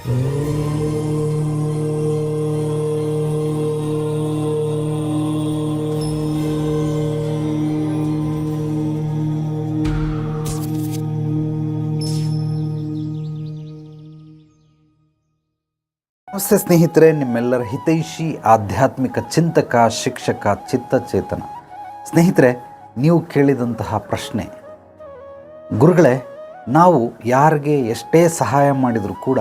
ನಮಸ್ತೆ ಸ್ನೇಹಿತರೆ, ನಿಮ್ಮೆಲ್ಲರ ಹಿತೈಷಿ, ಆಧ್ಯಾತ್ಮಿಕ ಚಿಂತಕ, ಶಿಕ್ಷಕ, ಚಿತ್ತಚೇತನ. ಸ್ನೇಹಿತರೆ, ನೀವು ಕೇಳಿದಂತಹ ಪ್ರಶ್ನೆ, ಗುರುಗಳೇ, ನಾವು ಯಾರಿಗೆ ಎಷ್ಟೇ ಸಹಾಯ ಮಾಡಿದರೂ ಕೂಡ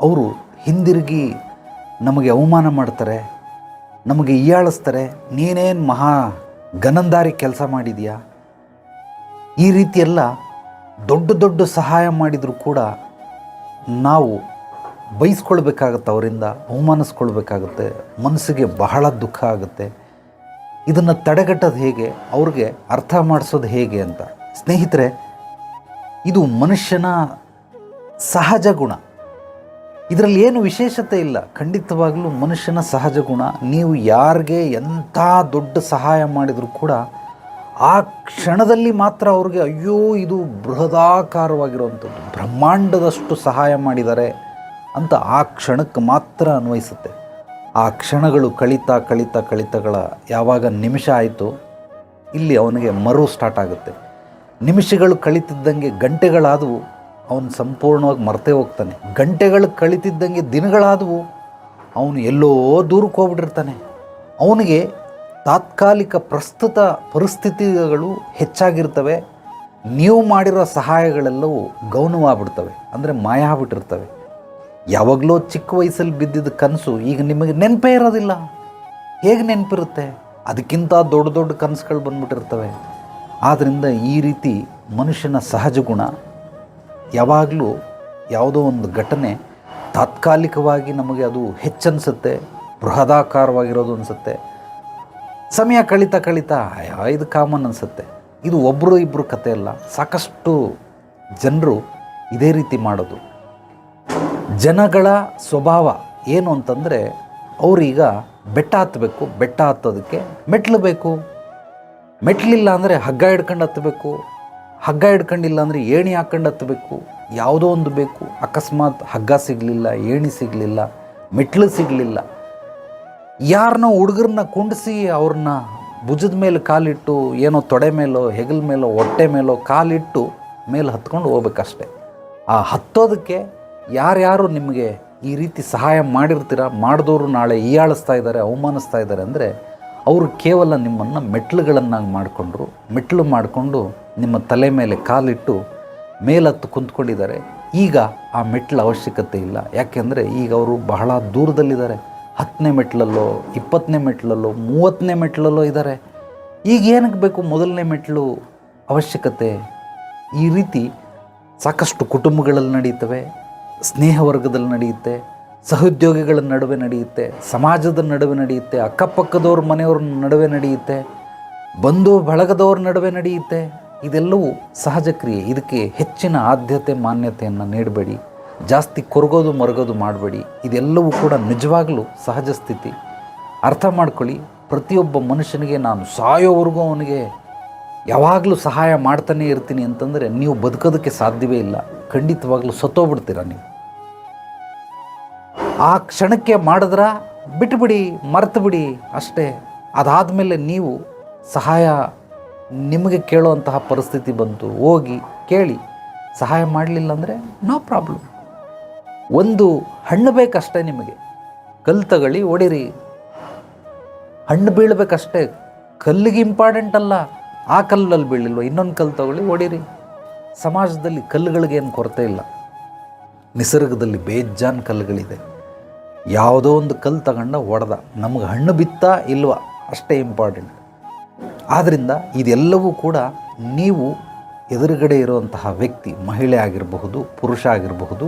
ಅವರು ಹಿಂದಿರುಗಿ ನಮಗೆ ಅವಮಾನ ಮಾಡ್ತಾರೆ, ನಮಗೆ ಹೀಯಾಳಿಸ್ತಾರೆ, ನೀನೇನು ಮಹಾ ಗನಂದಾರಿ ಕೆಲಸ ಮಾಡಿದೀಯಾ? ಈ ರೀತಿಯೆಲ್ಲ ದೊಡ್ಡ ದೊಡ್ಡ ಸಹಾಯ ಮಾಡಿದರೂ ಕೂಡ ನಾವು ಬೈಸ್ಕೊಳ್ಬೇಕಾಗತ್ತೆ ಅವರಿಂದ, ಅವಮಾನಿಸ್ಕೊಳ್ಬೇಕಾಗುತ್ತೆ, ಮನಸ್ಸಿಗೆ ಬಹಳ ದುಃಖ ಆಗುತ್ತೆ. ಇದನ್ನು ತಡೆಗಟ್ಟೋದು ಹೇಗೆ, ಅವ್ರಿಗೆ ಅರ್ಥ ಮಾಡಿಸೋದು ಹೇಗೆ ಅಂತ. ಸ್ನೇಹಿತರೆ, ಇದು ಮನುಷ್ಯನ ಸಹಜ ಗುಣ. ಇದರಲ್ಲಿ ಏನು ವಿಶೇಷತೆ ಇಲ್ಲ. ಖಂಡಿತವಾಗಲೂ ಮನುಷ್ಯನ ಸಹಜ ಗುಣ. ನೀವು ಯಾರಿಗೆ ಎಂಥ ದೊಡ್ಡ ಸಹಾಯ ಮಾಡಿದರೂ ಕೂಡ ಆ ಕ್ಷಣದಲ್ಲಿ ಮಾತ್ರ ಅವ್ರಿಗೆ ಅಯ್ಯೋ ಇದು ಬೃಹದಾಕಾರವಾಗಿರುವಂಥದ್ದು. ಬ್ರಹ್ಮಾಂಡದಷ್ಟು ಸಹಾಯ ಮಾಡಿದ್ದಾರೆ ಅಂತ ಆ ಕ್ಷಣಕ್ಕೆ ಮಾತ್ರ ಅನ್ವಯಿಸುತ್ತೆ. ಆ ಕ್ಷಣಗಳು ಕಳೀತಾ ಕಳೀತಾ ಕಳಿತಗಳ ಯಾವಾಗ ನಿಮಿಷ ಆಯಿತು ಇಲ್ಲಿ ಅವನಿಗೆ ಮರು ಸ್ಟಾರ್ಟ್ ಆಗುತ್ತೆ. ನಿಮಿಷಗಳು ಕಳೀತಿದ್ದಂಗೆ ಗಂಟೆಗಳಾದವು. ಅವನು ಸಂಪೂರ್ಣವಾಗಿ ಮರ್ತೇ ಹೋಗ್ತಾನೆ. ಗಂಟೆಗಳು ಕಳಿತಿದ್ದಂಗೆ ದಿನಗಳಾದವು. ಅವನು ಎಲ್ಲೋ ದೂರಕ್ಕೆ ಹೋಗ್ಬಿಟ್ಟಿರ್ತಾನೆ. ಅವನಿಗೆ ತಾತ್ಕಾಲಿಕ ಪ್ರಸ್ತುತ ಪರಿಸ್ಥಿತಿಗಳು ಹೆಚ್ಚಾಗಿರ್ತವೆ. ನೀವು ಮಾಡಿರೋ ಸಹಾಯಗಳೆಲ್ಲವೂ ಗೌನವಾಗ್ಬಿಡ್ತವೆ ಅಂದರೆ ಮಾಯ ಆಗ್ಬಿಟ್ಟಿರ್ತವೆ. ಯಾವಾಗಲೂ ಚಿಕ್ಕ ವಯಸ್ಸಲ್ಲಿ ಬಿದ್ದಿದ್ದ ಕನಸು ಈಗ ನಿಮಗೆ ನೆನಪೇ ಇರೋದಿಲ್ಲ. ಹೇಗೆ ನೆನಪಿರುತ್ತೆ? ಅದಕ್ಕಿಂತ ದೊಡ್ಡ ದೊಡ್ಡ ಕನಸುಗಳು ಬಂದ್ಬಿಟ್ಟಿರ್ತವೆ. ಆದ್ದರಿಂದ ಈ ರೀತಿ ಮನುಷ್ಯನ ಸಹಜ ಗುಣ ಯಾವಾಗಲೂ ಯಾವುದೋ ಒಂದು ಘಟನೆ ತಾತ್ಕಾಲಿಕವಾಗಿ ನಮಗೆ ಅದು ಹೆಚ್ಚನ್ಸುತ್ತೆ, ಬೃಹದಾಕಾರವಾಗಿರೋದು ಅನಿಸುತ್ತೆ. ಸಮಯ ಕಳೀತಾ ಕಳೀತಾ ಇದು ಕಾಮನ್ ಅನಿಸುತ್ತೆ. ಇದು ಒಬ್ಬರು ಇಬ್ಬರು ಕತೆ ಅಲ್ಲ, ಸಾಕಷ್ಟು ಜನರು ಇದೇ ರೀತಿ ಮಾಡೋದು. ಜನಗಳ ಸ್ವಭಾವ ಏನು ಅಂತಂದರೆ, ಅವರೀಗ ಬೆಟ್ಟ ಹತ್ತಬೇಕು ಬೆಟ್ಟ ಹತ್ತೋದಕ್ಕೆ ಮೆಟ್ಲು ಬೇಕು. ಮೆಟ್ಲಿಲ್ಲ ಅಂದರೆ ಹಗ್ಗ ಹಿಡ್ಕೊಂಡು ಹತ್ತಬೇಕು ಹಗ್ಗ ಹಿಡ್ಕೊಂಡಿಲ್ಲ ಅಂದರೆ ಏಣಿ ಹಾಕ್ಕೊಂಡು ಹತ್ತಬೇಕು ಯಾವುದೋ ಒಂದು ಬೇಕು. ಅಕಸ್ಮಾತ್ ಹಗ್ಗ ಸಿಗಲಿಲ್ಲ, ಏಣಿ ಸಿಗಲಿಲ್ಲ, ಮೆಟ್ಲು ಸಿಗಲಿಲ್ಲ. ಯಾರನ್ನೋ ಹುಡುಗರನ್ನ ಕುಂಡಿಸಿ ಅವ್ರನ್ನ ಭುಜದ ಮೇಲೆ ಕಾಲಿಟ್ಟು, ಏನೋ ತೊಡೆ ಮೇಲೋ, ಹೆಗಲ ಮೇಲೋ, ಹೊಟ್ಟೆ ಮೇಲೋ ಕಾಲಿಟ್ಟು ಮೇಲೆ ಹತ್ಕೊಂಡು ಹೋಗ್ಬೇಕಷ್ಟೆ. ಆ ಹತ್ತೋದಕ್ಕೆ ಯಾರ್ಯಾರು ನಿಮಗೆ ಈ ರೀತಿ ಸಹಾಯ ಮಾಡಿರ್ತೀರ ಮಾಡಿದವರು ನಾಳೆ ಹೀಯಾಳಿಸ್ತಾ ಇದ್ದಾರೆ, ಅವಮಾನಿಸ್ತಾ ಇದ್ದಾರೆ ಅಂದರೆ ಅವರು ಕೇವಲ ನಿಮ್ಮನ್ನು ಮೆಟ್ಲುಗಳನ್ನಾಗಿ ಮಾಡಿಕೊಂಡ್ರು. ಮೆಟ್ಲು ಮಾಡಿಕೊಂಡು ನಿಮ್ಮ ತಲೆ ಮೇಲೆ ಕಾಲಿಟ್ಟು ಮೇಲತ್ತು ಕುಂತ್ಕೊಂಡಿದ್ದಾರೆ. ಈಗ ಆ ಮೆಟ್ಲ ಅವಶ್ಯಕತೆ ಇಲ್ಲ. ಯಾಕೆಂದರೆ ಈಗ ಅವರು ಬಹಳ ದೂರದಲ್ಲಿದ್ದಾರೆ. ಹತ್ತನೇ ಮೆಟ್ಲಲ್ಲೋ ಇಪ್ಪತ್ತನೇ ಮೆಟ್ಲಲ್ಲೋ ಮೂವತ್ತನೇ ಮೆಟ್ಲಲ್ಲೋ ಇದ್ದಾರೆ. ಈಗ ಏನಕ್ಕೆ ಬೇಕು ಮೊದಲನೇ ಮೆಟ್ಲು ಅವಶ್ಯಕತೆ? ಈ ರೀತಿ ಸಾಕಷ್ಟು ಕುಟುಂಬಗಳಲ್ಲಿ ನಡೆಯುತ್ತವೆ, ಸ್ನೇಹ ವರ್ಗದಲ್ಲಿ ನಡೆಯುತ್ತೆ. ಸಹೋದ್ಯೋಗಿಗಳ ನಡುವೆ ನಡೆಯುತ್ತೆ, ಸಮಾಜದ ನಡುವೆ ನಡೆಯುತ್ತೆ, ಅಕ್ಕಪಕ್ಕದವ್ರ ಮನೆಯವ್ರ ನಡುವೆ ನಡೆಯುತ್ತೆ, ಬಂಧು ಬಳಗದವ್ರ ನಡುವೆ ನಡೆಯುತ್ತೆ. ಇದೆಲ್ಲವೂ ಸಹಜ ಕ್ರಿಯೆ. ಇದಕ್ಕೆ ಹೆಚ್ಚಿನ ಆದ್ಯತೆ, ಮಾನ್ಯತೆಯನ್ನು ನೀಡಬೇಡಿ. ಜಾಸ್ತಿ ಕೊರಗೋದು, ಮರಗೋದು ಮಾಡಬೇಡಿ. ಇದೆಲ್ಲವೂ ಕೂಡ ನಿಜವಾಗಲೂ ಸಹಜ ಸ್ಥಿತಿ. ಅರ್ಥ ಮಾಡ್ಕೊಳ್ಳಿ, ಪ್ರತಿಯೊಬ್ಬ ಮನುಷ್ಯನಿಗೆ ನಾನು ಸಾಯೋವರೆಗೂ ಅವನಿಗೆ ಯಾವಾಗಲೂ ಸಹಾಯ ಮಾಡ್ತಾನೇ ಇರ್ತೀನಿ ಅಂತಂದರೆ ನೀವು ಬದುಕೋದಕ್ಕೆ ಸಾಧ್ಯವೇ ಇಲ್ಲ. ಖಂಡಿತವಾಗಲೂ ಸತ್ತೋಗ್ಬಿಡ್ತೀರಾ ನೀವು? ಆ ಕ್ಷಣಕ್ಕೆ ಮಾಡಿದ್ರ ಬಿಟ್ಬಿಡಿ ಮರ್ತು ಬಿಡಿ ಅಷ್ಟೇ. ಅದಾದಮೇಲೆ ನೀವು ಸಹಾಯ ನಿಮಗೆ ಕೇಳುವಂತಹ ಪರಿಸ್ಥಿತಿ ಬಂತು. ಹೋಗಿ ಕೇಳಿ, ಸಹಾಯ ಮಾಡಲಿಲ್ಲ ಅಂದರೆ ನೋ ಪ್ರಾಬ್ಲಮ್. ಒಂದು ಹಣ್ಣು ಬೇಕಷ್ಟೇ ನಿಮಗೆ. ಕಲ್ಲು ತಗೊಳ್ಳಿ, ಹೊಡಿರಿ. ಹಣ್ಣು ಬೀಳಬೇಕಷ್ಟೇ. ಕಲ್ಲಿಗೆ ಇಂಪಾರ್ಟೆಂಟ್ ಅಲ್ಲ. ಆ ಕಲ್ಲಲ್ಲಿ ಬೀಳಿಲ್ವ? ಇನ್ನೊಂದು ಕಲ್ಲು ತಗೊಳ್ಳಿ, ಹೊಡಿರಿ. ಸಮಾಜದಲ್ಲಿ ಕಲ್ಲುಗಳಿಗೇನು ಕೊರತೆ ಇಲ್ಲ. ನಿಸರ್ಗದಲ್ಲಿ ಬೇಜಾನ್ ಕಲ್ಲುಗಳಿದೆ. ಯಾವುದೋ ಒಂದು ಕಲ್ಲು ತಗೊಂಡ ಹೊಡೆದ ನಮಗೆ ಹಣ್ಣು ಬಿತ್ತಾ ಇಲ್ವ? ಅಷ್ಟೇ ಇಂಪಾರ್ಟೆಂಟ್ ಆದ್ದರಿಂದ ಇದೆಲ್ಲವೂ ಕೂಡ ನೀವು ಎದುರುಗಡೆ ಇರುವಂತಹ ವ್ಯಕ್ತಿ, ಮಹಿಳೆ ಆಗಿರಬಹುದು, ಪುರುಷ ಆಗಿರಬಹುದು,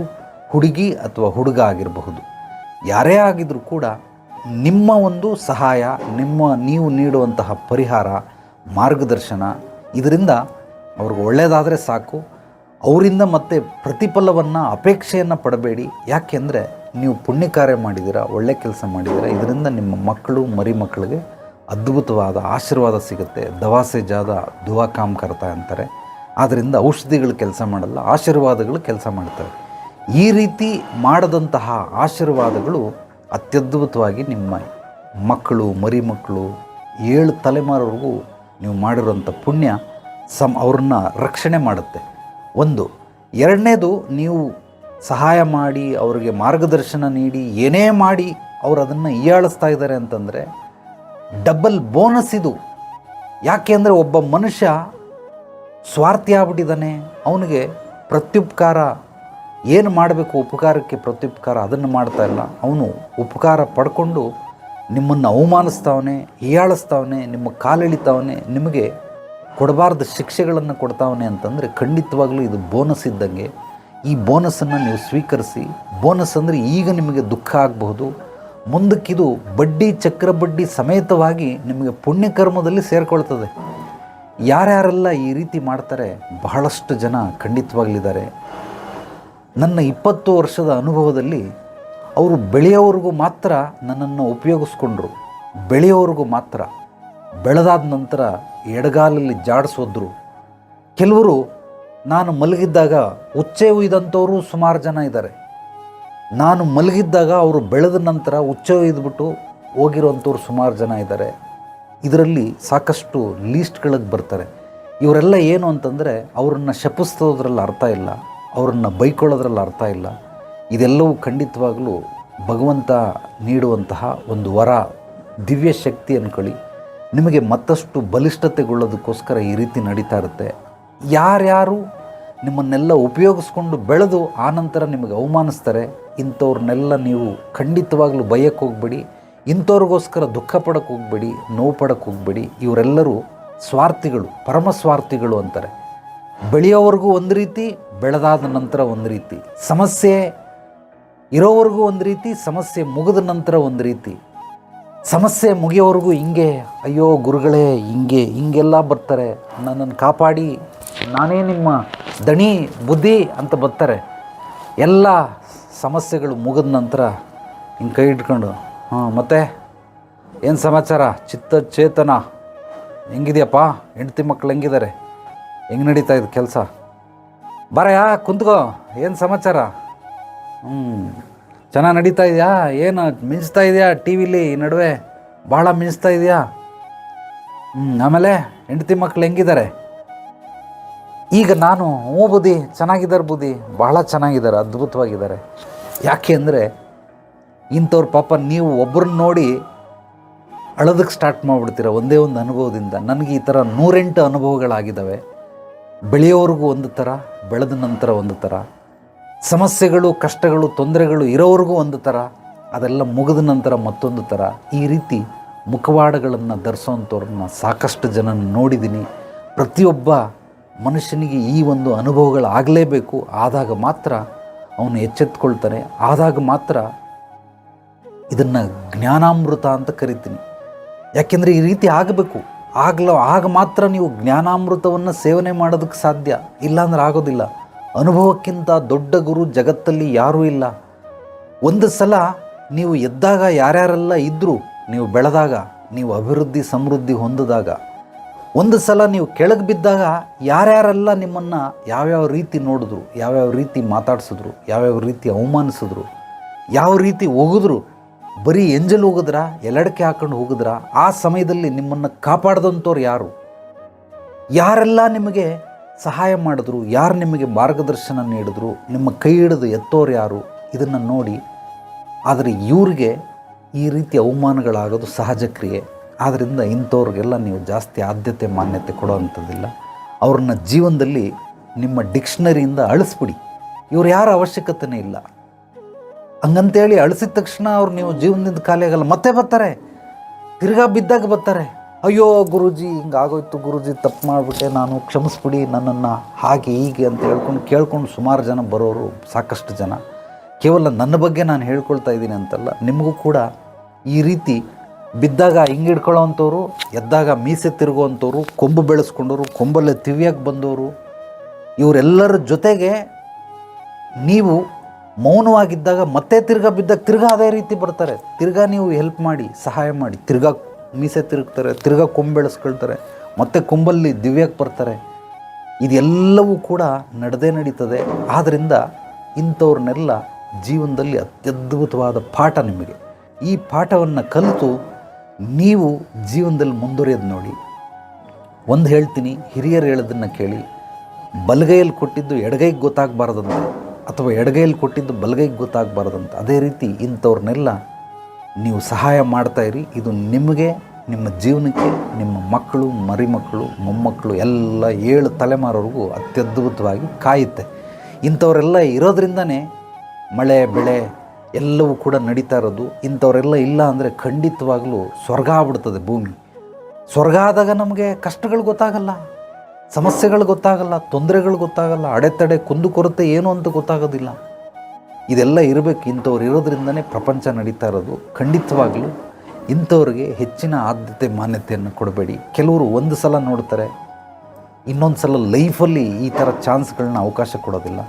ಹುಡುಗಿ ಅಥವಾ ಹುಡುಗ ಆಗಿರಬಹುದು, ಯಾರೇ ಆಗಿದ್ರೂ ಕೂಡ ನಿಮ್ಮ ಒಂದು ಸಹಾಯ, ನಿಮ್ಮ ನೀವು ನೀಡುವಂತಹ ಪರಿಹಾರ, ಮಾರ್ಗದರ್ಶನ, ಇದರಿಂದ ಅವ್ರಿಗೆ ಒಳ್ಳೆಯದಾದರೆ ಸಾಕು. ಅವರಿಂದ ಮತ್ತೆ ಪ್ರತಿಫಲವನ್ನು, ಅಪೇಕ್ಷೆಯನ್ನು ಪಡಬೇಡಿ. ಯಾಕೆಂದರೆ ನೀವು ಪುಣ್ಯ ಕಾರ್ಯ ಮಾಡಿದ್ದೀರಾ, ಒಳ್ಳೆ ಕೆಲಸ ಮಾಡಿದ್ದೀರಾ, ಇದರಿಂದ ನಿಮ್ಮ ಮಕ್ಕಳು, ಮರಿ ಮಕ್ಕಳಿಗೆ ಅದ್ಭುತವಾದ ಆಶೀರ್ವಾದ ಸಿಗುತ್ತೆ. ದವಾಸೆ ಜಾದ ದುವಾ ಕಾಮ್ ಕರ್ತಾ ಅಂತಾರೆ. ಆದ್ದರಿಂದ ಔಷಧಿಗಳು ಕೆಲಸ ಮಾಡಲ್ಲ, ಆಶೀರ್ವಾದಗಳು ಕೆಲಸ ಮಾಡ್ತವೆ. ಈ ರೀತಿ ಮಾಡದಂತಹ ಆಶೀರ್ವಾದಗಳು ಅತ್ಯದ್ಭುತವಾಗಿ ನಿಮ್ಮ ಮಕ್ಕಳು, ಮರಿ ಮಕ್ಕಳು, ಏಳು ತಲೆಮಾರವರೆಗೂ ನೀವು ಮಾಡಿರೋಂಥ ಪುಣ್ಯ ಸಮ್ ಅವ್ರನ್ನ ರಕ್ಷಣೆ ಮಾಡುತ್ತೆ. ಒಂದು, ಎರಡನೇದು ನೀವು ಸಹಾಯ ಮಾಡಿ, ಅವರಿಗೆ ಮಾರ್ಗದರ್ಶನ ನೀಡಿ, ಏನೇ ಮಾಡಿ ಅವರು ಅದನ್ನು ಹೀಯಾಳಿಸ್ತಾ ಇದ್ದಾರೆ ಅಂತಂದರೆ ಡಬಲ್ ಬೋನಸ್ ಇದು. ಯಾಕೆ ಅಂದರೆ ಒಬ್ಬ ಮನುಷ್ಯ ಸ್ವಾರ್ಥಿ ಆಗ್ಬಿಟ್ಟಿದ್ದಾನೆ, ಅವನಿಗೆ ಪ್ರತ್ಯುಪಕಾರ, ಏನು ಮಾಡಬೇಕು ಉಪಕಾರಕ್ಕೆ ಪ್ರತ್ಯುಪಕಾರ ಅದನ್ನು ಮಾಡ್ತಾ ಇಲ್ಲ. ಅವನು ಉಪಕಾರ ಪಡ್ಕೊಂಡು ನಿಮ್ಮನ್ನು ಅವಮಾನಿಸ್ತಾವನೆ, ಹೀಯಾಳಿಸ್ತಾವನೆ, ನಿಮ್ಮ ಕಾಲೆಳಿತಾವನೆ, ನಿಮಗೆ ಕೊಡಬಾರ್ದ ಶಿಕ್ಷೆಗಳನ್ನು ಕೊಡ್ತಾವನೆ ಅಂತಂದರೆ ಖಂಡಿತವಾಗಲೂ ಇದು ಬೋನಸ್ ಇದ್ದಂಗೆ. ಈ ಬೋನಸನ್ನು ನೀವು ಸ್ವೀಕರಿಸಿ, ಬೋನಸ್ ಅಂದರೆ ಈಗ ನಿಮಗೆ ದುಃಖ ಆಗಬಹುದು. ಮುಂದಕ್ಕಿದು ಬಡ್ಡಿ ಚಕ್ರ ಬಡ್ಡಿ ಸಮೇತವಾಗಿ ನಿಮಗೆ ಪುಣ್ಯಕರ್ಮದಲ್ಲಿ ಸೇರಿಕೊಳ್ತದೆ. ಯಾರ್ಯಾರೆಲ್ಲ ಈ ರೀತಿ ಮಾಡ್ತಾರೆ, ಬಹಳಷ್ಟು ಜನ ಖಂಡಿತವಾಗಲಿದ್ದಾರೆ. ನನ್ನ ಇಪ್ಪತ್ತು ವರ್ಷದ ಅನುಭವದಲ್ಲಿ ಅವರು ಬೆಳೆಯೋವರೆಗೂ ಮಾತ್ರ ನನ್ನನ್ನು ಉಪಯೋಗಿಸ್ಕೊಂಡ್ರು. ಬೆಳೆಯೋವರೆಗೂ ಮಾತ್ರ. ಬೆಳೆದಾದ ನಂತರ ಎಡಗಾಲಲ್ಲಿ ಜಾಡಿಸೋದ್ರು. ಕೆಲವರು ನಾನು ಮಲಗಿದ್ದಾಗ ಉಚ್ಚೆ ಉಯ್ದಂಥವರು ಸುಮಾರು ಜನ ಇದ್ದಾರೆ ನಾನು ಮಲಗಿದ್ದಾಗ ಅವರು ಬೆಳೆದ ನಂತರ ಉಚ್ಚೆ ಒಯ್ದುಬಿಟ್ಟು ಹೋಗಿರುವಂಥವ್ರು ಸುಮಾರು ಜನ ಇದ್ದಾರೆ ಇದರಲ್ಲಿ ಸಾಕಷ್ಟು ಲೀಸ್ಟ್ಗಳಿಗೆ ಬರ್ತಾರೆ. ಇವರೆಲ್ಲ ಏನು ಅಂತಂದರೆ ಅವರನ್ನು ಶಪಿಸ್ತೋದ್ರಲ್ಲಿ ಅರ್ಥ ಇಲ್ಲ, ಅವರನ್ನು ಬೈಕೊಳ್ಳೋದ್ರಲ್ಲಿ ಅರ್ಥ ಇಲ್ಲ. ಇದೆಲ್ಲವೂ ಖಂಡಿತವಾಗಲೂ ಭಗವಂತ ನೀಡುವಂತಹ ಒಂದು ವರ ದಿವ್ಯ ಶಕ್ತಿ ಅನ್ಕೊಳ್ಳಿ. ನಿಮಗೆ ಮತ್ತಷ್ಟು ಬಲಿಷ್ಠತೆಗೊಳ್ಳೋದಕ್ಕೋಸ್ಕರ ಈ ರೀತಿ ನಡೀತಾ ಇರುತ್ತೆ. ಯಾರ್ಯಾರು ನಿಮ್ಮನ್ನೆಲ್ಲ ಉಪಯೋಗಿಸ್ಕೊಂಡು ಬೆಳೆದು ಆನಂತರ ನಿಮಗೆ ಅವಮಾನಿಸ್ತಾರೆ, ಇಂಥವ್ರನ್ನೆಲ್ಲ ನೀವು ಖಂಡಿತವಾಗಲೂ ಭಯಕ್ಕೆ ಹೋಗ್ಬೇಡಿ, ಇಂಥವ್ರಿಗೋಸ್ಕರ ದುಃಖ ಪಡಕ್ಕೆ ಹೋಗ್ಬೇಡಿ, ನೋವು ಪಡಕ್ಕೆ ಹೋಗ್ಬೇಡಿ. ಇವರೆಲ್ಲರೂ ಸ್ವಾರ್ಥಿಗಳು ಪರಮ ಸ್ವಾರ್ಥಿಗಳು ಅಂತಾರೆ. ಬೆಳೆಯೋವರೆಗೂ ಒಂದು ರೀತಿ, ಬೆಳೆದಾದ ನಂತರ ಒಂದು ರೀತಿ. ಸಮಸ್ಯೆ ಇರೋವರೆಗೂ ಒಂದು ರೀತಿ, ಸಮಸ್ಯೆ ಮುಗಿದ ನಂತರ ಒಂದು ರೀತಿ. ಸಮಸ್ಯೆ ಮುಗಿಯೋವರೆಗೂ ಹಿಂಗೆ, ಅಯ್ಯೋ ಗುರುಗಳೇ, ಹಿಂಗೆ, ಹಿಂಗೆಲ್ಲ ಬರ್ತಾರೆ. ನನ್ನನ್ನು ಕಾಪಾಡಿ ನಾನೇ ನಿಮ್ಮ ದಣಿ ಬುದ್ಧಿ ಅಂತ ಬರ್ತಾರೆ. ಎಲ್ಲ ಸಮಸ್ಯೆಗಳು ಮುಗಿದ ನಂತರ ಹಿಂಗೆ ಕೈ ಇಟ್ಕೊಂಡು ಹಾಂ, ಮತ್ತೆ? ಏನು ಸಮಾಚಾರ? ಚಿತ್ತ ಚೇತನ ಹೆಂಗಿದೆಯಪ್ಪ? ಹೆಂಡತಿ ಮಕ್ಕಳು ಹೆಂಗಿದ್ದಾರೆ? ಹೆಂಗೆ ನಡೀತಾ ಇದೆ ಕೆಲಸ? ಬರಯಾ ಕುಂತ್ಕೋ. ಏನು ಸಮಾಚಾರ? ಹ್ಞೂ ಚೆನ್ನಾಗಿ ನಡೀತಾ ಇದೆಯಾ? ಏನು ಮಿಂಚ್ತಾ ಇದೆಯಾ ಟಿ ವಿಲಿ ಈ ನಡುವೆ? ಭಾಳ ಮಿಂಚ್ತಾ ಇದೆಯಾ? ಹ್ಞೂ ಆಮೇಲೆ ಹೆಂಡತಿ ಮಕ್ಕಳು ಹೆಂಗಿದ್ದಾರೆ? ಈಗ ನಾನು ಹ್ಞೂ ಬುದ್ಧಿ, ಚೆನ್ನಾಗಿದ್ದಾರೆ ಬುದ್ಧಿ ಭಾಳ ಚೆನ್ನಾಗಿದ್ದಾರೆ, ಅದ್ಭುತವಾಗಿದ್ದಾರೆ. ಯಾಕೆ ಅಂದರೆ ಇಂಥವ್ರ ಪಾಪ ನೀವು ಒಬ್ಬರನ್ನ ನೋಡಿ ಅಳೋದಕ್ಕೆ ಸ್ಟಾರ್ಟ್ ಮಾಡಿಬಿಡ್ತೀರ. ಒಂದೇ ಒಂದು ಅನುಭವದಿಂದ. ನನಗೆ ಈ ಥರ ನೂರೆಂಟು ಅನುಭವಗಳಾಗಿದ್ದಾವೆ. ಬೆಳೆಯೋವರೆಗೂ ಒಂದು ಥರ ಬೆಳೆದ ನಂತರ ಒಂದು ಥರ ಸಮಸ್ಯೆಗಳು, ಕಷ್ಟಗಳು, ತೊಂದರೆಗಳು ಇರೋವರೆಗೂ ಒಂದು ಥರ ಅದೆಲ್ಲ ಮುಗಿದ ನಂತರ ಮತ್ತೊಂದು ಥರ ಈ ರೀತಿ ಮುಖವಾಡಗಳನ್ನು ಧರಿಸೋಂಥವ್ರನ್ನ ಸಾಕಷ್ಟು ಜನ ನೋಡಿದ್ದೀನಿ. ಪ್ರತಿಯೊಬ್ಬ ಮನುಷ್ಯನಿಗೆ ಈ ಒಂದು ಅನುಭವಗಳಾಗಲೇಬೇಕು. ಆದಾಗ ಮಾತ್ರ ಅವನು ಎಚ್ಚೆತ್ಕೊಳ್ತಾನೆ. ಆದಾಗ ಮಾತ್ರ ಇದನ್ನು ಜ್ಞಾನಾಮೃತ ಅಂತ ಕರಿತೀನಿ. ಯಾಕೆಂದರೆ ಈ ರೀತಿ ಆಗಬೇಕು. ಆಗಲ, ಆಗ ಮಾತ್ರ ನೀವು ಜ್ಞಾನಾಮೃತವನ್ನು ಸೇವನೆ ಮಾಡೋದಕ್ಕೆ ಸಾಧ್ಯ. ಇಲ್ಲಾಂದ್ರೆ ಆಗೋದಿಲ್ಲ. ಅನುಭವಕ್ಕಿಂತ ದೊಡ್ಡ ಗುರು ಜಗತ್ತಲ್ಲಿ ಯಾರೂ ಇಲ್ಲ. ಒಂದು ಸಲ ನೀವು ಎದ್ದಾಗ ಯಾರ್ಯಾರೆಲ್ಲ ಇದ್ದರೂ ನೀವು ಬೆಳೆದಾಗ, ನೀವು ಅಭಿವೃದ್ಧಿ, ಸಮೃದ್ಧಿ ಹೊಂದಿದಾಗ ಒಂದು ಸಲ ನೀವು ಕೆಳಗೆ ಬಿದ್ದಾಗ ಯಾರ್ಯಾರೆಲ್ಲ ನಿಮ್ಮನ್ನು ಯಾವ್ಯಾವ ರೀತಿ ನೋಡಿದ್ರು, ಯಾವ್ಯಾವ ರೀತಿ ಮಾತಾಡ್ಸಿದ್ರು, ಯಾವ್ಯಾವ ರೀತಿ ಅವಮಾನಿಸಿದ್ರು, ಯಾವ ರೀತಿ ಹೋಗಿದ್ರು ಬರೀ ಎಂಜಲ್ ಹೋಗಿದ್ರ ಎಲ್ಲಡಕ್ಕೆ ಹಾಕೊಂಡು ಹೋಗಿದ್ರ ಆ ಸಮಯದಲ್ಲಿ ನಿಮ್ಮನ್ನು ಕಾಪಾಡ್ದಂಥವ್ರು ಯಾರು? ಯಾರೆಲ್ಲ ನಿಮಗೆ ಸಹಾಯ ಮಾಡಿದ್ರು, ಯಾರು ನಿಮಗೆ ಮಾರ್ಗದರ್ಶನ ನೀಡಿದ್ರು, ನಿಮ್ಮ ಕೈ ಹಿಡಿದು ಎತ್ತೋರು ಯಾರು? ಇದನ್ನು ನೋಡಿ, ಆದರೆ ಇವ್ರಿಗೆ ಈ ರೀತಿ ಅವಮಾನಗಳಾಗೋದು ಸಹಜ ಕ್ರಿಯೆ. ಆದ್ದರಿಂದ ಇಂಥವ್ರಿಗೆಲ್ಲ ನೀವು ಜಾಸ್ತಿ ಆದ್ಯತೆ, ಮಾನ್ಯತೆ ಕೊಡೋವಂಥದ್ದಿಲ್ಲ. ಅವ್ರನ್ನ ಜೀವನದಲ್ಲಿ ನಿಮ್ಮ ಡಿಕ್ಷನರಿಯಿಂದ ಅಳಿಸ್ಬಿಡಿ. ಇವ್ರು ಯಾರ ಅವಶ್ಯಕತೆನೇ ಇಲ್ಲ. ಹಂಗಂತೇಳಿ ಅಳಿಸಿದ ತಕ್ಷಣ ಅವ್ರು ನೀವು ಜೀವನದಿಂದ ಖಾಲಿ ಆಗಲ್ಲ ಮತ್ತೆ ಬರ್ತಾರೆ. ತಿರ್ಗಾ ಬಿದ್ದಾಗ ಬರ್ತಾರೆ. ಅಯ್ಯೋ ಗುರೂಜಿ ಹಿಂಗಾಗೋಯ್ತು ಗುರುಜಿ, ತಪ್ಪು ಮಾಡಿಬಿಟ್ಟೆ, ನಾನು ಕ್ಷಮಿಸ್ಬಿಡಿ, ನನ್ನನ್ನು ಹಾಗೆ ಹೀಗೆ ಅಂತ ಹೇಳ್ಕೊಂಡು ಕೇಳ್ಕೊಂಡು ಸುಮಾರು ಜನ ಬರೋರು ಸಾಕಷ್ಟು ಜನ. ಕೇವಲ ನನ್ನ ಬಗ್ಗೆ ನಾನು ಹೇಳ್ಕೊಳ್ತಾ ಇದ್ದೀನಿ ಅಂತಲ್ಲ. ನಿಮಗೂ ಕೂಡ ಈ ರೀತಿ ಬಿದ್ದಾಗ ಹಿಂಗೆ ಎದ್ದಾಗ ಮೀಸೆ ತಿರುಗುವಂಥವ್ರು ಕೊಂಬು ಬೆಳೆಸ್ಕೊಂಡವರು, ಕೊಂಬಲ್ಲೇ ತಿವಿಯಾಗಿ ಬಂದವರು, ಇವರೆಲ್ಲರ ಜೊತೆಗೆ ನೀವು ಮೌನವಾಗಿದ್ದಾಗ ಮತ್ತೆ ತಿರ್ಗಾ ಬಿದ್ದಾಗ ತಿರ್ಗಾ ಅದೇ ರೀತಿ ಬರ್ತಾರೆ. ತಿರ್ಗಾ ನೀವು ಹೆಲ್ಪ್ ಮಾಡಿ, ಸಹಾಯ ಮಾಡಿ, ತಿರ್ಗಾ ಮೀಸೆ ತಿರುಗ್ತಾರೆ, ತಿರ್ಗಾ ಕೊಂಬು ಬೆಳೆಸ್ಕೊಳ್ತಾರೆ, ಮತ್ತೆ ಕೊಂಬಲ್ಲಿ ದಿವ್ಯಕ್ಕೆ ಬರ್ತಾರೆ. ಇದೆಲ್ಲವೂ ಕೂಡ ನಡೆದೇ ನಡೀತದೆ. ಆದ್ದರಿಂದ ಇಂಥವ್ರನ್ನೆಲ್ಲ ಜೀವನದಲ್ಲಿ ಅತ್ಯದ್ಭುತವಾದ ಪಾಠ ನಿಮಗೆ. ಈ ಪಾಠವನ್ನು ಕಲಿತು ನೀವು ಜೀವನದಲ್ಲಿ ಮುಂದುವರಿಯೋದು ನೋಡಿ. ಒಂದು ಹೇಳ್ತೀನಿ, ಹಿರಿಯರು ಹೇಳೋದನ್ನು ಕೇಳಿ. ಬಲಗೈಯಲ್ಲಿ ಕೊಟ್ಟಿದ್ದು ಎಡಗೈಗೆ ಗೊತ್ತಾಗಬಾರ್ದಂತ ಅಥವಾ ಎಡಗೈಯಲ್ಲಿ ಕೊಟ್ಟಿದ್ದು ಬಲಗೈಗೆ ಗೊತ್ತಾಗಬಾರ್ದಂತ ಅದೇ ರೀತಿ ಇಂಥವ್ರನ್ನೆಲ್ಲ ನೀವು ಸಹಾಯ ಮಾಡ್ತಾ ಇರಿ. ಇದು ನಿಮಗೆ, ನಿಮ್ಮ ಜೀವನಕ್ಕೆ, ನಿಮ್ಮ ಮಕ್ಕಳು, ಮರಿಮಕ್ಕಳು, ಮೊಮ್ಮಕ್ಕಳು ಎಲ್ಲ ಏಳು ತಲೆಮಾರವರೆಗೂ ಅತ್ಯದ್ಭುತವಾಗಿ ಕಾಯುತ್ತೆ. ಇಂಥವರೆಲ್ಲ ಇರೋದ್ರಿಂದನೇ ಮಳೆ, ಬೆಳೆ ಎಲ್ಲವೂ ಕೂಡ ನಡೀತಾ ಇರೋದು. ಇಂಥವರೆಲ್ಲ ಇಲ್ಲ ಅಂದರೆ ಖಂಡಿತವಾಗಲೂ ಸ್ವರ್ಗ ಆಗ್ಬಿಡ್ತದೆ ಭೂಮಿ. ಸ್ವರ್ಗ ಆದಾಗ ನಮಗೆ ಕಷ್ಟಗಳು ಗೊತ್ತಾಗಲ್ಲ. ಸಮಸ್ಯೆಗಳು ಗೊತ್ತಾಗಲ್ಲ, ತೊಂದರೆಗಳು ಗೊತ್ತಾಗಲ್ಲ, ಅಡೆತಡೆ ಕುಂದುಕೊರತೆ ಏನು ಅಂತ ಗೊತ್ತಾಗೋದಿಲ್ಲ. ಇದೆಲ್ಲ ಇರಬೇಕು. ಇಂಥವ್ರು ಇರೋದ್ರಿಂದನೇ ಪ್ರಪಂಚ ನಡೀತಾ ಇರೋದು. ಖಂಡಿತವಾಗಲೂ ಇಂಥವ್ರಿಗೆ ಹೆಚ್ಚಿನ ಆದ್ಯತೆ, ಮಾನ್ಯತೆಯನ್ನು ಕೊಡಬೇಡಿ. ಕೆಲವರು ಒಂದು ಸಲ ನೋಡ್ತಾರೆ ಇನ್ನೊಂದು ಸಲ ಲೈಫಲ್ಲಿ ಈ ಥರ ಚಾನ್ಸ್ಗಳನ್ನ ಅವಕಾಶ ಕೊಡೋದಿಲ್ಲ.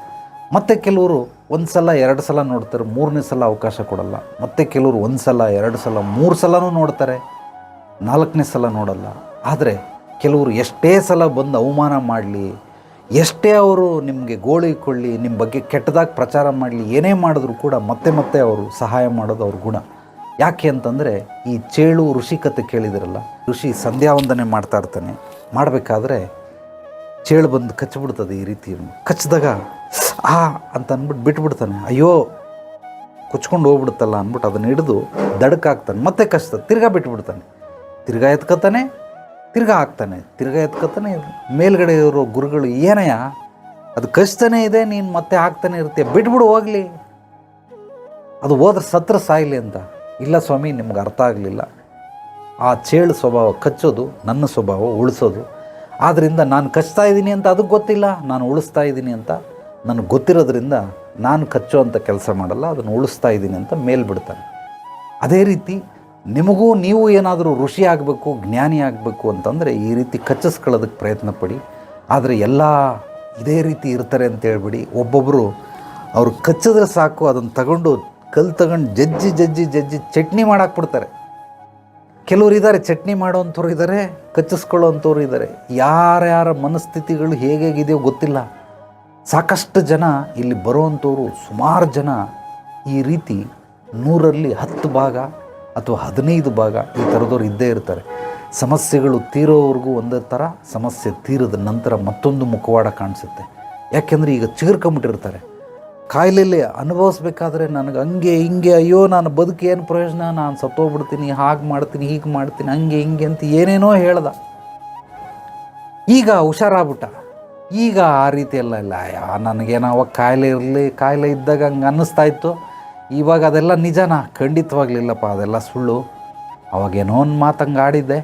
ಮತ್ತು ಕೆಲವರು ಒಂದು ಸಲ, ಎರಡು ಸಲ ನೋಡ್ತಾರೆ, ಮೂರನೇ ಸಲ ಅವಕಾಶ ಕೊಡಲ್ಲ. ಮತ್ತು ಕೆಲವರು ಒಂದು ಸಲ, ಎರಡು ಸಲ, ಮೂರು ಸಲನೂ ನೋಡ್ತಾರೆ, ನಾಲ್ಕನೇ ಸಲ ನೋಡಲ್ಲ. ಆದರೆ ಕೆಲವರು ಎಷ್ಟೇ ಸಲ ಬಂದು ಅವಮಾನ ಮಾಡಲಿ, ಎಷ್ಟೇ ಅವರು ನಿಮಗೆ ಗೋಳಿಕೊಳ್ಳಿ ನಿಮ್ಮ ಬಗ್ಗೆ ಕೆಟ್ಟದಾಗಿ ಪ್ರಚಾರ ಮಾಡಲಿ, ಏನೇ ಮಾಡಿದ್ರು ಕೂಡ ಮತ್ತೆ ಮತ್ತೆ ಅವರು ಸಹಾಯ ಮಾಡೋದು ಅವ್ರ ಗುಣ. ಯಾಕೆ ಅಂತಂದರೆ ಈ ಚೇಳು ಋಷಿ ಕತೆ ಕೇಳಿದಿರಲ್ಲ, ಋಷಿ ಸಂಧ್ಯಾ ವಂದನೆ ಮಾಡ್ತಾ ಇರ್ತಾನೆ. ಮಾಡಬೇಕಾದ್ರೆ ಚೇಳು ಬಂದು ಕಚ್ಚಿಬಿಡ್ತದೆ ಈ ರೀತಿ. ಕಚ್ಚಿದಾಗ ಆ ಅಂತ ಅಂದ್ಬಿಟ್ಟು ಬಿಟ್ಬಿಡ್ತಾನೆ. ಅಯ್ಯೋ, ಕುಚ್ಕೊಂಡು ಹೋಗ್ಬಿಡುತ್ತಲ್ಲ ಅಂದ್ಬಿಟ್ಟು ಅದನ್ನ ಹಿಡಿದು ದಡಕ್ಕಾಗ್ತಾನೆ ಮತ್ತೆ ಕಷ್ಟ ತಿರ್ಗಾ ಬಿಟ್ಬಿಡ್ತಾನೆ. ತಿರ್ಗಾ ಎತ್ಕೊತಾನೆ, ತಿರ್ಗಾ ಹಾಕ್ತಾನೆ. ತಿರ್ಗಾ ಎತ್ಕೊತಾನೆ. ಮೇಲ್ಗಡೆ ಇರೋ ಗುರುಗಳು, ಏನಯ್ಯ? ಅದು ಕಷ್ಟನೇ ಇದೆ, ನೀನು ಮತ್ತೆ ಹಾಕ್ತಾನೆ ಇರ್ತೀಯ? ಬಿಟ್ಬಿಡು, ಹೋಗಲಿ. ಅದು ಹೋದ್ರೆ ಸತ್ರ ಸಾಯಲಿ ಅಂತ. ಇಲ್ಲ ಸ್ವಾಮಿ, ನಿಮ್ಗೆ ಅರ್ಥ ಆಗಲಿಲ್ಲ. ಆ ಚೇಳು ಸ್ವಭಾವ ಕಚ್ಚೋದು, ನನ್ನ ಸ್ವಭಾವ ಉಳಿಸೋದು. ಆದ್ದರಿಂದ ನಾನು ಕಚ್ತಾ ಇದ್ದೀನಿ ಅಂತ ಅದಕ್ಕೆ ಗೊತ್ತಿಲ್ಲ. ನಾನು ಉಳಿಸ್ತಾ ಇದ್ದೀನಿ ಅಂತ ನನಗೆ ಗೊತ್ತಿರೋದ್ರಿಂದ ನಾನು ಕಚ್ಚೋ ಅಂತ ಕೆಲಸ ಮಾಡಲ್ಲ, ಅದನ್ನು ಉಳಿಸ್ತಾ ಇದ್ದೀನಿ ಅಂತ ಮೇಲ್ಬಿಡ್ತಾನೆ ಅದೇ ರೀತಿ ನಿಮಗೂ ನೀವು ಏನಾದರೂ ಋಷಿ ಆಗಬೇಕು, ಜ್ಞಾನಿ ಆಗಬೇಕು ಅಂತಂದರೆ ಈ ರೀತಿ ಕಚ್ಚಿಸ್ಕೊಳ್ಳೋದಕ್ಕೆ ಪ್ರಯತ್ನ ಪಡಿ. ಆದರೆ ಎಲ್ಲ ಇದೇ ರೀತಿ ಇರ್ತಾರೆ ಅಂತ ಹೇಳ್ಬಿಡಿ ಒಬ್ಬೊಬ್ಬರು ಅವರು ಕಚ್ಚಿದ್ರೆ ಸಾಕು, ಅದನ್ನು ತಗೊಂಡು ಕಲ್ಲು ತಗೊಂಡು ಜಜ್ಜಿ ಜಜ್ಜಿ ಜಜ್ಜಿ ಚಟ್ನಿ ಮಾಡಾಕ್ಬಿಡ್ತಾರೆ ಕೆಲವರು ಇದ್ದಾರೆ ಚಟ್ನಿ ಮಾಡೋವಂಥವ್ರು ಇದ್ದಾರೆ ಕಚ್ಚಿಸ್ಕೊಳ್ಳೋ ಅಂಥವ್ರು ಇದ್ದಾರೆ ಯಾರ್ಯಾರ ಮನಸ್ಥಿತಿಗಳು ಹೇಗೆ ಹೇಗಿದೆಯೋ ಗೊತ್ತಿಲ್ಲ. ಸಾಕಷ್ಟು ಜನ ಇಲ್ಲಿ ಬರುವಂಥವರು ಸುಮಾರು ಜನ ಈ ರೀತಿ ನೂರಲ್ಲಿ ಹತ್ತು ಭಾಗ ಅಥವಾ ಹದಿನೈದು ಭಾಗ ಈ ಥರದವ್ರು ಇದ್ದೇ ಇರ್ತಾರೆ. ಸಮಸ್ಯೆಗಳು ತೀರೋವರೆಗೂ ಒಂದೇ ಥರ, ಸಮಸ್ಯೆ ತೀರದ ನಂತರ ಮತ್ತೊಂದು ಮುಖವಾಡ ಕಾಣಿಸುತ್ತೆ. ಯಾಕೆಂದರೆ ಈಗ ಚಿಗುರ್ಕೊಂಬಿಟ್ಟಿರ್ತಾರೆ ಕಾಯಿಲೆಯಲ್ಲಿ ಅನುಭವಿಸ್ಬೇಕಾದ್ರೆ ನನಗೆ ಹಂಗೆ, ಹಿಂಗೆ, ಅಯ್ಯೋ, ನಾನು ಬದುಕಿ ಏನು ಪ್ರಯೋಜನ? ನಾನು ಸತ್ತೋಗ್ಬಿಡ್ತೀನಿ, ಹಾಗೆ ಮಾಡ್ತೀನಿ, ಹೀಗೆ ಮಾಡ್ತೀನಿ, ಹಂಗೆ, ಹಿಂಗೆ ಅಂತ ಏನೇನೋ ಹೇಳ್ದ. ಈಗ ಹುಷಾರಾಗ್ಬಿಟ್ಟ. ಈಗ ಆ ರೀತಿ ಎಲ್ಲ ಇಲ್ಲ. ನನಗೇನೋ ಅವಾಗ ಕಾಯಿಲೆ ಇರಲಿ, ಕಾಯಿಲೆ ಇದ್ದಾಗ ಹಂಗೆ ಅನ್ನಿಸ್ತಾ ಇತ್ತು. ಇವಾಗ ಅದೆಲ್ಲ ನಿಜನಾ? ಖಂಡಿತವಾಗ್ಲಿಲ್ಲಪ್ಪ, ಅದೆಲ್ಲ ಸುಳ್ಳು. ಅವಾಗೇನೋ ಒಂದು ಮಾತು ಹಂಗೆ ಆಡಿದ್ದೆ.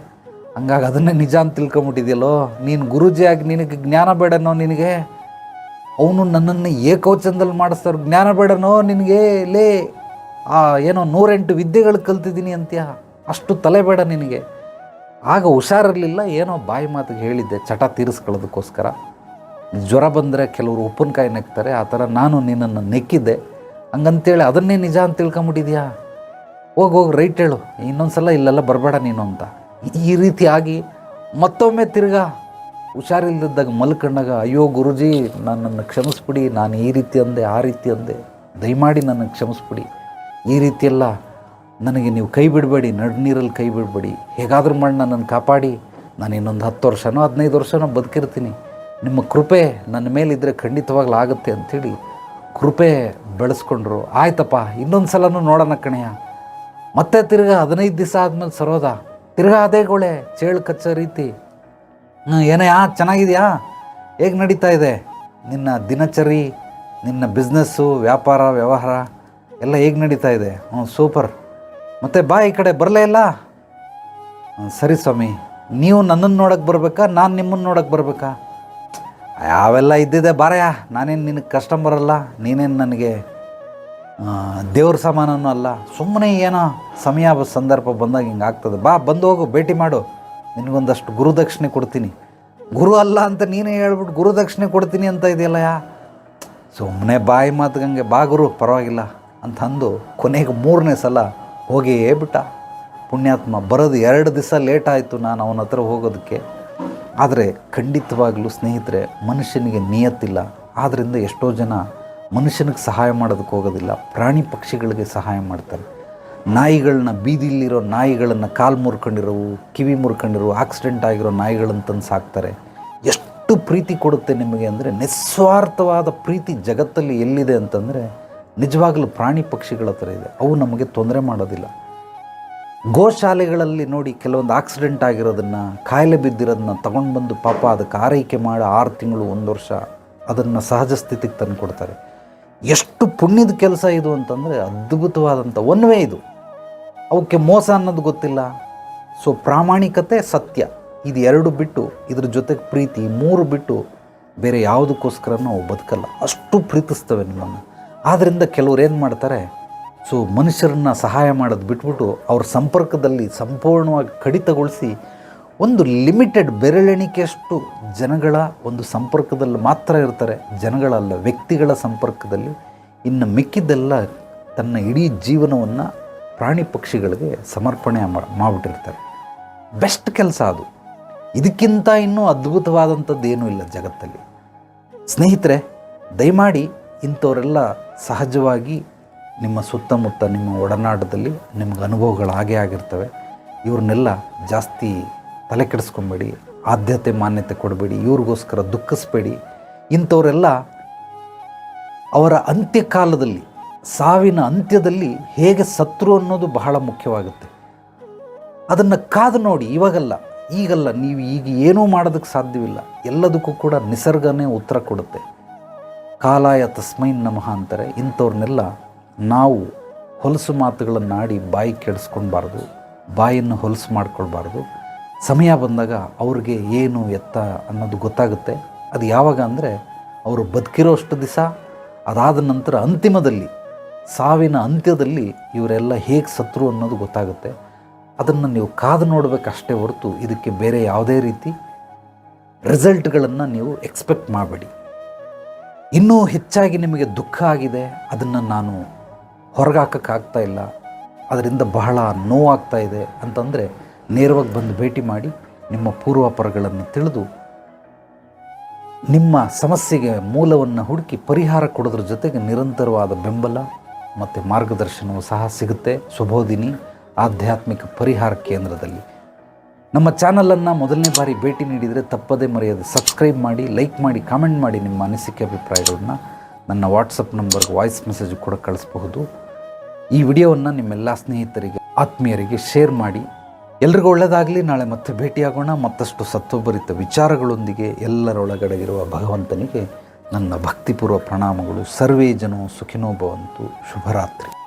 ಹಂಗಾಗಿ ಅದನ್ನೇ ನಿಜ ಅಂತ ತಿಳ್ಕೊಂಬಿಟ್ಟಿದ್ಯಲ್ಲೋ? ನೀನು ಗುರೂಜಿಯಾಗಿ ನಿನಗೆ ಜ್ಞಾನ ಬೇಡನೋ ನಿನಗೆ? ಅವನು ನನ್ನನ್ನು ಏಕವಚನದಲ್ಲಿ ಮಾಡಿಸ್ತಾರೆ ಜ್ಞಾನ ಬೇಡನೋ ನಿನಗೆ? ಲೇ, ಆ, ಏನೋ ನೂರೆಂಟು ವಿದ್ಯೆಗಳು ಕಲ್ತಿದ್ದೀನಿ ಅಂತ್ಯ? ಅಷ್ಟು ತಲೆ ಬೇಡ ನಿನಗೆ. ಆಗ ಹುಷಾರಿರಲಿಲ್ಲ, ಏನೋ ಬಾಯಿ ಮಾತಿಗೆ ಹೇಳಿದ್ದೆ, ಚಟ ತೀರಿಸ್ಕೊಳ್ಳೋದಕ್ಕೋಸ್ಕರ. ಜ್ವರ ಬಂದರೆ ಕೆಲವರು ಉಪ್ಪಿನಕಾಯಿ ನೆಕ್ತಾರೆ, ಆ ಥರ ನಾನು ನಿನ್ನನ್ನು ನೆಕ್ಕಿದ್ದೆ. ಹಂಗಂತೇಳಿ ಅದನ್ನೇ ನಿಜ ಅಂತ ತಿಳ್ಕೊಂಬಿಟ್ಟಿದ್ಯಾ? ಹೋಗಿ ಹೋಗಿ ರೈಟ್ ಹೇಳು. ಇನ್ನೊಂದು ಸಲ ಇಲ್ಲೆಲ್ಲ ಬರಬೇಡ ನೀನು ಅಂತ. ಈ ರೀತಿಯಾಗಿ ಮತ್ತೊಮ್ಮೆ ತಿರ್ಗಾ ಹುಷಾರಿಲ್ಲದಿದ್ದಾಗ ಮಲ್ಕೊಂಡಾಗ, ಅಯ್ಯೋ ಗುರುಜಿ, ನನ್ನನ್ನು ಕ್ಷಮಿಸ್ಬಿಡಿ, ನಾನು ಈ ರೀತಿ ಅಂದೆ, ಆ ರೀತಿ ಅಂದೆ. ದಯಮಾಡಿ ನನ್ನನ್ನು ಕ್ಷಮಿಸ್ಬಿಡಿ. ಈ ರೀತಿಯೆಲ್ಲ ನನಗೆ ನೀವು ಕೈ ಬಿಡಬೇಡಿ, ನಡುನೀರಲ್ಲಿ ಕೈ ಬಿಡಬೇಡಿ. ಹೇಗಾದರೂ ಮಾಡಿ ನನ್ನನ್ನು ಕಾಪಾಡಿ. ನಾನು ಇನ್ನೊಂದು ಹತ್ತು ವರ್ಷನೋ ಹದಿನೈದು ವರ್ಷನೋ ಬದುಕಿರ್ತೀನಿ. ನಿಮ್ಮ ಕೃಪೆ ನನ್ನ ಮೇಲಿದ್ದರೆ ಖಂಡಿತವಾಗ್ಲೂ ಆಗುತ್ತೆ ಅಂಥೇಳಿ ಕೃಪೆ ಬೆಳೆಸ್ಕೊಂಡ್ರು. ಆಯ್ತಪ್ಪ, ಇನ್ನೊಂದು ಸಲನೂ ನೋಡೋಣ ಕಣಯ್ಯ. ಮತ್ತೆ ತಿರ್ಗಾ ಹದಿನೈದು ದಿವಸ ಆದಮೇಲೆ ಸರೋದ. ತಿರ್ಗಾ ಅದೇ ಗೋಳೆ, ಚೇಳು ಕಚ್ಚ ರೀತಿ. ಏನಯ್ಯ, ಚೆನ್ನಾಗಿದೆಯಾ? ಹೇಗೆ ನಡೀತಾ ಇದೆ? ನಿನ್ನ ದಿನಚರಿ, ನಿನ್ನ ಬಿಸ್ನೆಸ್ಸು, ವ್ಯಾಪಾರ, ವ್ಯವಹಾರ ಎಲ್ಲ ಹೇಗೆ ನಡೀತಾ ಇದೆ? ಹ್ಞೂ ಸೂಪರ್. ಮತ್ತೆ ಬಾ ಈ ಕಡೆ, ಬರಲೇ ಇಲ್ಲ? ಸರಿ ಸ್ವಾಮಿ. ನೀವು ನನ್ನನ್ನು ನೋಡೋಕ್ಕೆ ಬರಬೇಕಾ, ನಾನು ನಿಮ್ಮನ್ನು ನೋಡೋಕ್ಕೆ ಬರಬೇಕಾ? ಯಾವೆಲ್ಲ ಇದ್ದಿದೆ ಬಾರಯ್ಯ, ನಾನೇನು ನಿನಗೆ ಕಸ್ಟಮರ್ ಅಲ್ಲ, ನೀನೇನು ನನಗೆ ದೇವ್ರ ಸಮಾನನೂ ಅಲ್ಲ. ಸುಮ್ಮನೆ ಏನೋ ಸಮಯ ಸಂದರ್ಭ ಬಂದಾಗ ಹಿಂಗೆ ಆಗ್ತದೆ. ಬಾ, ಬಂದು ಹೋಗು, ಭೇಟಿ ಮಾಡು. ನಿನಗೊಂದಷ್ಟು ಗುರುದಕ್ಷಿಣೆ ಕೊಡ್ತೀನಿ. ಗುರು ಅಲ್ಲ ಅಂತ ನೀನೇ ಹೇಳ್ಬಿಟ್ಟು ಗುರುದಕ್ಷಿಣೆ ಕೊಡ್ತೀನಿ ಅಂತ ಇದೆಯಲ್ಲ ಯಾ? ಸುಮ್ಮನೆ ಬಾಯಿ ಮಾತುಗಂಗೆ, ಬಾ ಗುರು, ಪರವಾಗಿಲ್ಲ ಅಂತ ಅಂದು ಕೊನೆಗೆ ಮೂರನೇ ಸಲ ಹೋಗಿಯೇ ಬಿಟ್ಟ. ಪುಣ್ಯಾತ್ಮ ಬರೋದು ಎರಡು ದಿವಸ ಲೇಟ್ ಆಯಿತು ನಾನು ಅವನ ಹತ್ರ ಹೋಗೋದಕ್ಕೆ. ಆದರೆ ಖಂಡಿತವಾಗಲೂ ಸ್ನೇಹಿತರೆ, ಮನುಷ್ಯನಿಗೆ ನಿಯತ್ತಿಲ್ಲ. ಆದ್ದರಿಂದ ಎಷ್ಟೋ ಜನ ಮನುಷ್ಯನಿಗೆ ಸಹಾಯ ಮಾಡೋದಕ್ಕೆ ಹೋಗೋದಿಲ್ಲ. ಪ್ರಾಣಿ ಪಕ್ಷಿಗಳಿಗೆ ಸಹಾಯ ಮಾಡ್ತಾರೆ. ನಾಯಿಗಳನ್ನ ಬೀದಿಲಿರೋ ನಾಯಿಗಳನ್ನು, ಕಾಲು ಮುರ್ಕೊಂಡಿರೋವು, ಕಿವಿ ಮುರ್ಕೊಂಡಿರೋ ಆಕ್ಸಿಡೆಂಟ್ ಆಗಿರೋ ನಾಯಿಗಳನ್ನು ತಂದು ಸಾಕ್ತಾರೆ. ಎಷ್ಟು ಪ್ರೀತಿ ಕೊಡುತ್ತೆ ನಿಮಗೆ ಅಂದರೆ ನಿಸ್ವಾರ್ಥವಾದ ಪ್ರೀತಿ ಜಗತ್ತಲ್ಲಿ ಎಲ್ಲಿದೆ ಅಂತಂದರೆ ನಿಜವಾಗಲೂ ಪ್ರಾಣಿ ಪಕ್ಷಿಗಳ ಥರ ಇದೆ. ಅವು ನಮಗೆ ತೊಂದರೆ ಮಾಡೋದಿಲ್ಲ. ಗೋಶಾಲೆಗಳಲ್ಲಿ ನೋಡಿ ಕೆಲವೊಂದು ಆಕ್ಸಿಡೆಂಟ್ ಆಗಿರೋದನ್ನು, ಕಾಯಿಲೆ ಬಿದ್ದಿರೋದನ್ನ ತಗೊಂಡು ಬಂದು ಪಾಪ ಅದಕ್ಕೆ ಆರೈಕೆ ಮಾಡಿ ಆರು ತಿಂಗಳು, ಒಂದು ವರ್ಷ ಅದನ್ನು ಸಹಜ ಸ್ಥಿತಿಗೆ ತಂದು ಕೊಡ್ತಾರೆ. ಎಷ್ಟು ಪುಣ್ಯದ ಕೆಲಸ ಇದು ಅಂತಂದರೆ ಅದ್ಭುತವಾದಂಥ ಒನ್ವೇ ಇದು. ಅವಕ್ಕೆ ಮೋಸ ಅನ್ನೋದು ಗೊತ್ತಿಲ್ಲ. ಸೊ ಪ್ರಾಮಾಣಿಕತೆ ಸತ್ಯ. ಇದು ಎರಡು ಬಿಟ್ಟು, ಇದ್ರ ಜೊತೆಗೆ ಪ್ರೀತಿ ಮೂರು ಬಿಟ್ಟು ಬೇರೆ ಯಾವುದಕ್ಕೋಸ್ಕರ ನಾವು ಬದುಕಲ್ಲ. ಅಷ್ಟು ಪ್ರೀತಿಸ್ತವೆ ನಿಮ್ಮನ್ನು. ಆದ್ದರಿಂದ ಕೆಲವ್ರು ಏನು ಮಾಡ್ತಾರೆ? ಸೊ ಮನುಷ್ಯರನ್ನು ಸಹಾಯ ಮಾಡೋದು ಬಿಟ್ಬಿಟ್ಟು ಅವ್ರ ಸಂಪರ್ಕದಲ್ಲಿ ಸಂಪೂರ್ಣವಾಗಿ ಕಡಿತಗೊಳಿಸಿ ಒಂದು ಲಿಮಿಟೆಡ್ ಬೆರಳೆಣಿಕೆಯಷ್ಟು ಜನಗಳ ಒಂದು ಸಂಪರ್ಕದಲ್ಲಿ ಮಾತ್ರ ಇರ್ತಾರೆ ಜನಗಳಲ್ಲ ವ್ಯಕ್ತಿಗಳ ಸಂಪರ್ಕದಲ್ಲಿ. ಇನ್ನು ಮಿಕ್ಕಿದ್ದೆಲ್ಲ ತನ್ನ ಇಡೀ ಜೀವನವನ್ನು ಪ್ರಾಣಿ ಪಕ್ಷಿಗಳಿಗೆ ಸಮರ್ಪಣೆ ಮಾಡಿಬಿಟ್ಟಿರ್ತಾರೆ. ಬೆಸ್ಟ್ ಕೆಲಸ ಅದು. ಇದಕ್ಕಿಂತ ಇನ್ನೂ ಅದ್ಭುತವಾದಂಥದ್ದು ಏನೂ ಇಲ್ಲ ಜಗತ್ತಲ್ಲಿ. ಸ್ನೇಹಿತರೆ, ದಯಮಾಡಿ ಇಂಥವರೆಲ್ಲ ಸಹಜವಾಗಿ ನಿಮ್ಮ ಸುತ್ತಮುತ್ತ ನಿಮ್ಮ ಒಡನಾಟದಲ್ಲಿ ನಿಮ್ಗೆ ಅನುಭವಗಳು ಹಾಗೆ ಆಗಿರ್ತವೆ. ಇವ್ರನ್ನೆಲ್ಲ ಜಾಸ್ತಿ ತಲೆ ಕೆಡಿಸ್ಕೊಬೇಡಿ, ಆದ್ಯತೆ ಮಾನ್ಯತೆ ಕೊಡಬೇಡಿ, ಇವ್ರಿಗೋಸ್ಕರ ದುಃಖಿಸ್ಬೇಡಿ. ಇಂಥವರೆಲ್ಲ ಅವರ ಅಂತ್ಯಕಾಲದಲ್ಲಿ, ಸಾವಿನ ಅಂತ್ಯದಲ್ಲಿ ಹೇಗೆ ಸತ್ರು ಅನ್ನೋದು ಬಹಳ ಮುಖ್ಯವಾಗುತ್ತೆ. ಅದನ್ನು ಕಾದು ನೋಡಿ, ಇವಾಗಲ್ಲ, ಈಗಲ್ಲ, ನೀವು ಈಗ ಏನೂ ಮಾಡೋದಕ್ಕೆ ಸಾಧ್ಯವಿಲ್ಲ. ಎಲ್ಲದಕ್ಕೂ ಕೂಡ ನಿಸರ್ಗನೇ ಉತ್ತರ ಕೊಡುತ್ತೆ. ಕಾಲಾಯ ತಸ್ಮೈನ್ ನಮಃ ಅಂತಾರೆ, ಇಂಥವ್ರನ್ನೆಲ್ಲ ನಾವು ಹೊಲಸು ಮಾತುಗಳನ್ನಾಡಿ ಬಾಯಿ ಕೆಡಿಸ್ಕೊಳ್ಬಾರ್ದು ಬಾಯಿಯನ್ನು ಹೊಲಸು ಮಾಡ್ಕೊಳ್ಬಾರ್ದು. ಸಮಯ ಬಂದಾಗ ಅವ್ರಿಗೆ ಏನು ಎತ್ತ ಅನ್ನೋದು ಗೊತ್ತಾಗುತ್ತೆ. ಅದು ಯಾವಾಗ ಅಂದರೆ ಅವರು ಬದುಕಿರೋಷ್ಟು ದಿವಸ, ಅದಾದ ನಂತರ ಅಂತಿಮದಲ್ಲಿ, ಸಾವಿನ ಅಂತ್ಯದಲ್ಲಿ ಇವರೆಲ್ಲ ಹೇಗೆ ಸತ್ರು ಅನ್ನೋದು ಗೊತ್ತಾಗುತ್ತೆ. ಅದನ್ನು ನೀವು ಕಾದು ನೋಡಬೇಕಷ್ಟೇ ಹೊರತು ಇದಕ್ಕೆ ಬೇರೆ ಯಾವುದೇ ರೀತಿ ರಿಸಲ್ಟ್ಗಳನ್ನು ನೀವು ಎಕ್ಸ್ಪೆಕ್ಟ್ ಮಾಡಬೇಡಿ. ಇನ್ನೂ ಹೆಚ್ಚಾಗಿ ನಿಮಗೆ ದುಃಖ ಆಗಿದೆ, ಅದನ್ನು ನಾನು ಹೊರಗಾಕಕ್ಕಾಗ್ತಾ ಇಲ್ಲ. ಅದರಿಂದ ಬಹಳ ನೋವಾಗ್ತಾ ಇದೆ ಅಂತಂದರೆ ನೇರವಾಗಿ ಬಂದು ಭೇಟಿ ಮಾಡಿ ನಿಮ್ಮ ಪೂರ್ವಾಪರಗಳನ್ನು ತಿಳಿದು ನಿಮ್ಮ ಸಮಸ್ಯೆಗೆ ಮೂಲವನ್ನು ಹುಡುಕಿ ಪರಿಹಾರ ಕೊಡೋದ್ರ ಜೊತೆಗೆ ನಿರಂತರವಾದ ಬೆಂಬಲ ಮತ್ತು ಮಾರ್ಗದರ್ಶನವೂ ಸಹ ಸಿಗುತ್ತೆ. ಸುಬೋಧಿನಿ ಆಧ್ಯಾತ್ಮಿಕ ಪರಿಹಾರ ಕೇಂದ್ರದಲ್ಲಿ. ನಮ್ಮ ಚಾನಲನ್ನು ಮೊದಲನೇ ಬಾರಿ ಭೇಟಿ ನೀಡಿದರೆ ತಪ್ಪದೇ ಮರೆಯದೆ ಸಬ್ಸ್ಕ್ರೈಬ್ ಮಾಡಿ, ಲೈಕ್ ಮಾಡಿ, ಕಾಮೆಂಟ್ ಮಾಡಿ ನಿಮ್ಮ ಅನಿಸಿಕೆ ಅಭಿಪ್ರಾಯಗಳನ್ನ ನನ್ನ ವಾಟ್ಸಪ್ ನಂಬರ್ಗೆ ವಾಯ್ಸ್ ಮೆಸೇಜ್ ಕೂಡ ಕಳಿಸಬಹುದು. ಈ ವಿಡಿಯೋವನ್ನು ನಿಮ್ಮೆಲ್ಲ ಸ್ನೇಹಿತರಿಗೆ, ಆತ್ಮೀಯರಿಗೆ ಶೇರ್ ಮಾಡಿ. ಎಲ್ರಿಗೂ ಒಳ್ಳೆಯದಾಗಲಿ ನಾಳೆ ಮತ್ತೆ ಭೇಟಿಯಾಗೋಣ. ಮತ್ತಷ್ಟು ಸತ್ವಭರಿತ ವಿಚಾರಗಳೊಂದಿಗೆ ಎಲ್ಲರೊಳಗಡೆ ಇರುವ ಭಗವಂತನಿಗೆ ನನ್ನ ಭಕ್ತಿಪೂರ್ವ ಪ್ರಣಾಮಗಳು. ಸರ್ವೇ ಜನೋ ಸುಖಿನೋ ಭವಂತು. ಶುಭರಾತ್ರಿ.